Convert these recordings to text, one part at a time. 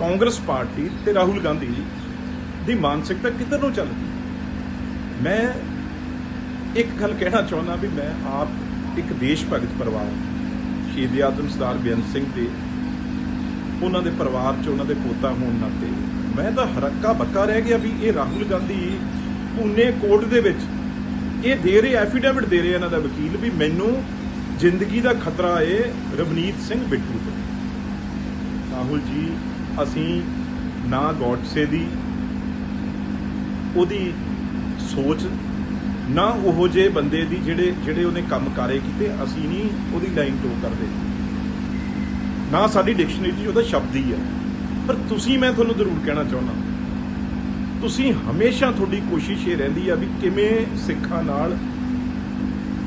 Congress party ਤੇ ਰਾਹੁਲ ਗਾਂਧੀ ਦੀ ਮਾਨਸਿਕਤਾ ਕਿੱਧਰ ਨੂੰ ਚੱਲਦੀ ਹੈ। ਮੈਂ ਇੱਕ ਗੱਲ ਕਹਿਣਾ ਚਾਹੁੰਦਾ ਵੀ ਮੈਂ ਆਪ ਇੱਕ ਦੇਸ਼ ਭਗਤ ਪਰਿਵਾਰ ਸ਼ਹੀਦ ਆਜ਼ਮ ਸਰਦਾਰ ਬੇਅੰਤ ਸਿੰਘ ਦੇ, ਉਹਨਾਂ ਦੇ ਪਰਿਵਾਰ ਚ ਉਹਨਾਂ ਦੇ ਪੋਤਾ ਹੋਣ ਨਾਤੇ ਮੈਂ ਤਾਂ ਹਰਕਾ ਬੱਕਾ ਰਹਿ ਗਿਆ ਵੀ ਇਹ ਰਾਹੁਲ ਗਾਂਧੀ ਪੂਨੇ ਕੋਰਟ ਦੇ ਵਿੱਚ ਇਹ ਦੇ ਰਹੇ, ਐਫੀਡੇਵਿਟ ਦੇ ਰਹੇ ਇਹਨਾਂ ਦਾ ਵਕੀਲ ਵੀ ਮੈਨੂੰ ਜ਼ਿੰਦਗੀ ਦਾ ਖਤਰਾ ਏ ਰਵਨੀਤ ਸਿੰਘ ਬਿੱਟੂ ਤੋਂ ਰਾਹੁਲ ਜੀ ਅਸੀਂ ਨਾ ਗੋਡਸੇ ਦੀ ਉਹਦੀ ਸੋਚ, ਨਾ ਉਹੋ ਜੇ ਬੰਦੇ ਦੀ ਜਿਹੜੇ ਜਿਹੜੇ ਉਹਨੇ ਕੰਮ ਕਾਰੇ ਕੀਤੇ, ਅਸੀਂ ਨਹੀਂ ਉਹਦੀ ਲਾਈਨ ਟੋ ਕਰਦੇ। ਨਾ ਸਾਡੀ ਡਿਕਸ਼ਨਰੀ 'ਚ ਉਹਦਾ ਸ਼ਬਦ ਹੀ ਹੈ। ਪਰ ਤੁਸੀਂ, ਮੈਂ ਤੁਹਾਨੂੰ ਜ਼ਰੂਰ ਕਹਿਣਾ ਚਾਹੁੰਦਾ। ਤੁਸੀਂ ਹਮੇਸ਼ਾ ਤੁਹਾਡੀ ਕੋਸ਼ਿਸ਼ ਇਹ ਰਹਿੰਦੀ ਆ ਵੀ ਕਿਵੇਂ ਸਿੱਖਾਂ ਨਾਲ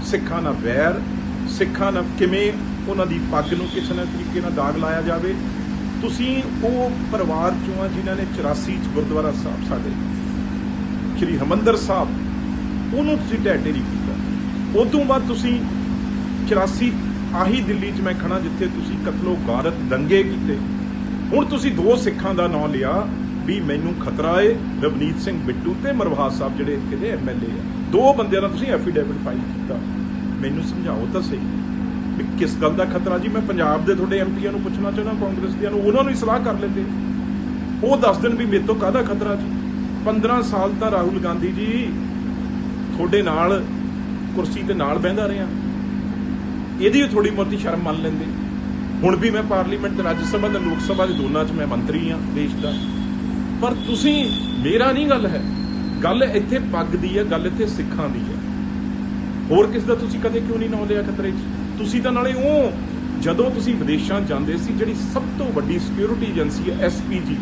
ਸਿੱਖਾਂ ਨਾਲ ਵੈਰ, ਸਿੱਖਾਂ ਨਾਲ ਕਿਵੇਂ ਉਹਨਾਂ ਦੀ ਪੱਗ ਨੂੰ ਕਿਸੇ ਨਾ ਤਰੀਕੇ ਨਾਲ ਦਾਗ ਲਾਇਆ ਜਾਵੇ ਤੁਸੀਂ ਉਹ ਪਰਿਵਾਰ ਚੋਂ ਆ ਜਿਨ੍ਹਾਂ ਨੇ 84 ਚ ਗੁਰਦੁਆਰਾ ਸਾਹਿਬ ਸਾਡੇ, ਸ਼੍ਰੀ ਹਮੰਦਰ ਸਾਹਿਬ, ਉਹਨੂੰ ਤੁਸੀਂ ਢਹਿ ਢੇਰੀ ਕੀਤਾ। ਤੋਂ ਬਾਅਦ ਤੁਸੀਂ 84 ਆਹੀ ਦਿੱਲੀ 'ਚ ਮੈਂ ਖੜਾ ਜਿੱਥੇ ਤੁਸੀਂ ਕਤਲੋ ਗਾਰਤ ਦੰਗੇ ਕੀਤੇ। ਹੁਣ ਤੁਸੀਂ ਦੋ ਸਿੱਖਾਂ ਦਾ ਨਾਮ ਲਿਆ ਵੀ ਮੈਨੂੰ ਖਤਰਾ ਏ, ਰਵਨੀਤ ਸਿੰਘ ਬਿੱਟੂ ਤੇ ਮਰਵਾਸ ਸਾਹਿਬ ਜਿਹੜੇ ਇੱਥੇ ਦੇ ਐਮਐਲਏ ਆ। ਦੋ ਬੰਦਿਆਂ ਦਾ ਤੁਸੀਂ ਐਫੀਡੇਵਿਟ ਫਾਈਲ ਕੀਤਾ। ਮੈਨੂੰ ਸਮਝਾਓ ਤਾਂ ਸਹੀ। ਕਿਸ ਗੱਲ ਦਾ ਖਤਰਾ? ਜੀ, ਮੈਂ ਪੰਜਾਬ ਦੇ ਤੁਹਾਡੇ ਐਮਪੀਆਂ ਨੂੰ ਪੁੱਛਣਾ ਚਾਹੁੰਦਾ, ਕਾਂਗਰਸ ਦੀਆਂ ਨੂੰ। ਉਹਨਾਂ ਨੂੰ ਹੀ ਸਲਾਹ ਕਰ ਲੈਂਦੇ। ਉਹ ਦੱਸ ਦਿਨ ਵੀ ਮੇਰੇ ਤੋਂ ਕਾਹਦਾ ਖਤਰਾ ਜੀ? 15 ਸਾਲ ਤਾਂ ਰਾਹੁਲ ਗਾਂਧੀ ਜੀ ਤੁਹਾਡੇ ਨਾਲ ਕੁਰਸੀ ਤੇ ਨਾਲ ਬਹਿੰਦਾ ਰਿਹਾ। ਇਹਦੀ ਵੀ ਥੋੜੀ ਬਹੁਤੀ ਸ਼ਰਮ ਮੰਨ ਲੈਂਦੇ। ਹੁਣ ਵੀ ਮੈਂ ਪਾਰਲੀਮੈਂਟ ਤੇ, ਰਾਜ ਸਭਾ ਤੇ, ਲੋਕ ਸਭਾ ਦੇ ਦੋਨਾਂ 'ਚ ਮੈਂ ਮੰਤਰੀ ਆ ਦੇਸ਼ ਦਾ। ਪਰ ਤੁਸੀਂ, ਮੇਰਾ ਨਹੀਂ ਗੱਲ ਹੈ। ਗੱਲ ਇੱਥੇ ਪੱਗ ਦੀ ਹੈ, ਗੱਲ ਇੱਥੇ ਸਿੱਖਾਂ ਦੀ ਹੈ। ਹੋਰ ਕਿਸ ਦਾ ਤੁਸੀਂ ਕਦੇ ਕਿਉਂ ਨਹੀਂ ਨਾਂ ਲਿਆ ਖਤਰੇ 'ਚ? ਤੁਸੀਂ ਤਾਂ ਨਾਲੇ ਉਹ ਜਦੋਂ ਤੁਸੀਂ ਵਿਦੇਸ਼ਾਂ ਜਾਂਦੇ ਸੀ, ਜਿਹੜੀ ਸਭ ਤੋਂ ਵੱਡੀ ਸਿਕਿਉਰਿਟੀ ਏਜੰਸੀ ਹੈ ਐਸਪੀਜੀ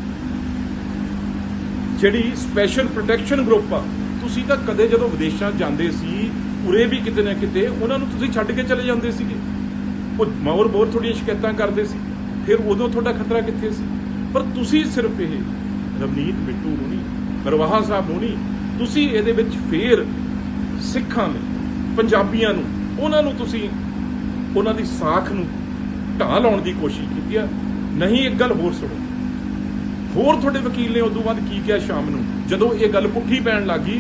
ਜਿਹੜੀ ਸਪੈਸ਼ਲ ਪ੍ਰੋਟੈਕਸ਼ਨ ਗਰੁੱਪ ਆ, ਤੁਸੀਂ ਤਾਂ ਕਦੇ ਜਦੋਂ ਵਿਦੇਸ਼ਾਂ ਜਾਂਦੇ ਸੀ, ਉਰੇ ਵੀ ਕਿਤੇ ਨਾ ਕਿਤੇ ਉਹਨਾਂ ਨੂੰ ਤੁਸੀਂ ਛੱਡ ਕੇ ਚਲੇ ਜਾਂਦੇ ਸੀਗੇ। ਉਹ ਮੌਰ ਬੋਰ ਤੁਹਾਡੀਆਂ ਸ਼ਿਕਾਇਤਾਂ ਕਰਦੇ ਸੀ। ਫਿਰ ਉਦੋਂ ਤੁਹਾਡਾ ਖਤਰਾ ਕਿੱਥੇ ਸੀ? ਪਰ ਤੁਸੀਂ ਸਿਰਫ ਇਹ ਰਵਨੀਤ ਬਿੱਟੂ ਨੂੰ ਨਹੀਂ ਮਰਵਾਹਾ ਸਾਹਿਬ ਨੂੰ ਨਹੀਂ ਤੁਸੀਂ ਇਹਦੇ ਵਿੱਚ ਫੇਰ ਸਿੱਖਾਂ ਨੂੰ, ਪੰਜਾਬੀਆਂ ਨੂੰ, ਉਹਨਾਂ ਨੂੰ ਤੁਸੀਂ ਉਹਨਾਂ ਦੀ ਸਾਖ ਨੂੰ ਢਾਹ ਲਾਉਣ ਦੀ ਕੋਸ਼ਿਸ਼ ਕੀਤੀ ਆ। ਨਹੀਂ, ਇੱਕ ਗੱਲ ਹੋਰ ਸੁਣੋ। ਹੋਰ ਤੁਹਾਡੇ ਵਕੀਲ ਨੇ ਉਦੋਂ ਬਾਅਦ ਕੀ ਕਿਹਾ ਸ਼ਾਮ ਨੂੰ? ਜਦੋਂ ਇਹ ਗੱਲ ਪੁੱਠੀ ਪੈਣ ਲੱਗੀ,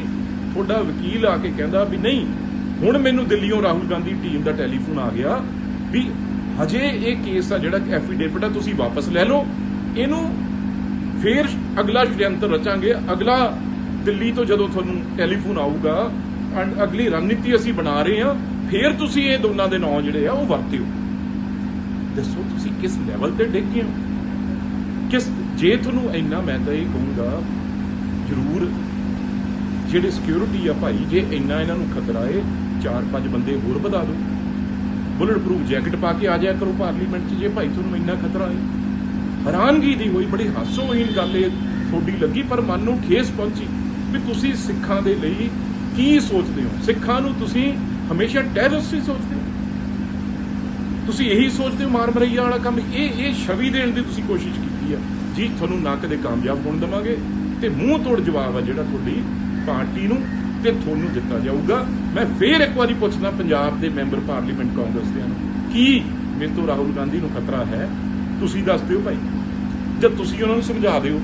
ਤੁਹਾਡਾ ਵਕੀਲ ਆ ਕੇ ਕਹਿੰਦਾ ਵੀ ਨਹੀਂ, ਹੁਣ ਮੈਨੂੰ ਦਿੱਲੀੋਂ ਰਾਹੁਲ ਗਾਂਧੀ ਟੀਮ ਦਾ ਟੈਲੀਫੋਨ ਆ ਗਿਆ ਵੀ ਹਜੇ ਇਹ ਕੇਸ ਆ ਜਿਹੜਾ ਐਫੀਡੇਵਿਟ ਆ, ਤੁਸੀਂ ਵਾਪਸ ਲੈ ਲਓ। ਇਹਨੂੰ ਫੇਰ ਅਗਲਾ ਸ਼ਡਯੰਤਰ ਰਚਾਂਗੇ। ਅਗਲਾ ਦਿੱਲੀ ਤੋਂ ਜਦੋਂ ਤੁਹਾਨੂੰ ਟੈਲੀਫੋਨ ਆਊਗਾ ਐਂਡ ਅਗਲੀ ਰਣਨੀਤੀ ਅਸੀਂ ਬਣਾ ਰਹੇ ਹਾਂ। ਫਿਰ ਤੁਸੀਂ ਇਹ ਦੋਨਾਂ ਦੇ ਨਾਂ ਜਿਹੜੇ ਆ ਉਹ ਵਰਤਿਓ। ਦੱਸੋ ਤੁਸੀਂ ਕਿਸ ਲੈਵਲ ਤੇ ਡਿੱਗ ਗਏ ਹੋ? ਕਿਸ ਜੇ ਤੁਹਾਨੂੰ ਇੰਨਾ ਮੈਂ ਤਾਂ ਇਹ ਕਹੂੰਗਾ, ਜ਼ਰੂਰ ਜਿਹੜੇ ਸਿਕਿਉਰਿਟੀ ਆ ਭਾਈ, ਜੇ ਇੰਨਾ ਇਹਨਾਂ ਨੂੰ ਖਤਰਾ ਏ ਚਾਰ ਪੰਜ ਬੰਦੇ ਹੋਰ ਵਧਾ ਦਿਓ। ਬੁਲਟ ਪ੍ਰੂਫ ਜੈਕਟ ਪਾ ਕੇ ਆ ਜਾਇਆ ਕਰੋ ਪਾਰਲੀਮੈਂਟ 'ਚ, ਜੇ ਭਾਈ ਤੁਹਾਨੂੰ ਇੰਨਾ ਖਤਰਾ ਏ ਹੈਰਾਨਗੀ ਦੀ ਹੋਈ, ਬੜੀ ਹਾਸੋਹੀਨ ਗੱਲ ਇਹ ਤੁਹਾਡੀ ਲੱਗੀ, ਪਰ ਮਨ ਨੂੰ ਠੇਸ ਪਹੁੰਚੀ ਵੀ ਤੁਸੀਂ ਸਿੱਖਾਂ ਦੇ ਲਈ ਕੀ ਸੋਚਦੇ ਹੋ? ਸਿੱਖਾਂ ਨੂੰ ਤੁਸੀਂ ਹਮੇਸ਼ਾ ਟੈਰਰਿਸਟ ਸੋਚਦੇ ਤੁਸੀਂ ਇਹੀ ਸੋਚਦੇ ਹੋ ਮਾਰ ਮਰਈਆ ਵਾਲਾ ਕੰਮ। ਇਹ ਇਹ ਛਵੀ ਦੇਣ ਦੀ ਤੁਸੀਂ ਕੋਸ਼ਿਸ਼ ਕੀਤੀ ਆ। ਜੀ, ਤੁਹਾਨੂੰ ਨਾ ਕਦੇ ਕਾਮਯਾਬ ਹੋਣ ਦੇਵਾਂਗੇ ਤੇ ਮੂੰਹ ਤੋੜ ਜਵਾਬ ਆ ਜਿਹੜਾ ਤੁਹਾਡੀ ਪਾਰਟੀ ਨੂੰ ਤੇ ਤੁਹਾਨੂੰ ਦਿੱਤਾ ਜਾਊਗਾ। ਮੈਂ ਫੇਰ ਇੱਕ ਵਾਰੀ ਪੁੱਛਦਾ ਪੰਜਾਬ ਦੇ ਮੈਂਬਰ ਪਾਰਲੀਮੈਂਟ ਕਾਂਗਰਸ ਦੇ ਨੂੰ, ਕੀ ਮੇਰੇ ਤੋਂ ਰਾਹੁਲ ਗਾਂਧੀ ਨੂੰ ਖਤਰਾ ਹੈ? ਤੁਸੀਂ ਦੱਸ ਦਿਓ ਭਾਈ। ਜਦ ਤੁਸੀਂ ਉਹਨਾਂ ਨੂੰ ਸਮਝਾ ਦਿਓ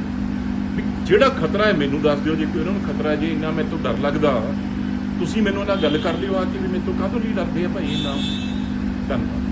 ਵੀ ਜਿਹੜਾ ਖਤਰਾ ਹੈ ਮੈਨੂੰ ਦੱਸ ਦਿਓ। ਜੇ ਕੋਈ ਉਹਨਾਂ ਨੂੰ ਖਤਰਾ ਹੈ, ਜੇ ਇੰਨਾ ਮੇਰੇ ਤੋਂ ਡਰ ਲੱਗਦਾ ਤੁਸੀਂ ਮੈਨੂੰ ਨਾਲ ਗੱਲ ਕਰ ਲਿਓ ਆ ਕੇ ਵੀ ਮੇਰੇ ਤੋਂ ਕਾਹਤੋਂ ਨਹੀਂ ਡਰਦੇ ਆ ਭਾਈ ਇਹ ਇੰਨਾ। ਧੰਨਵਾਦ।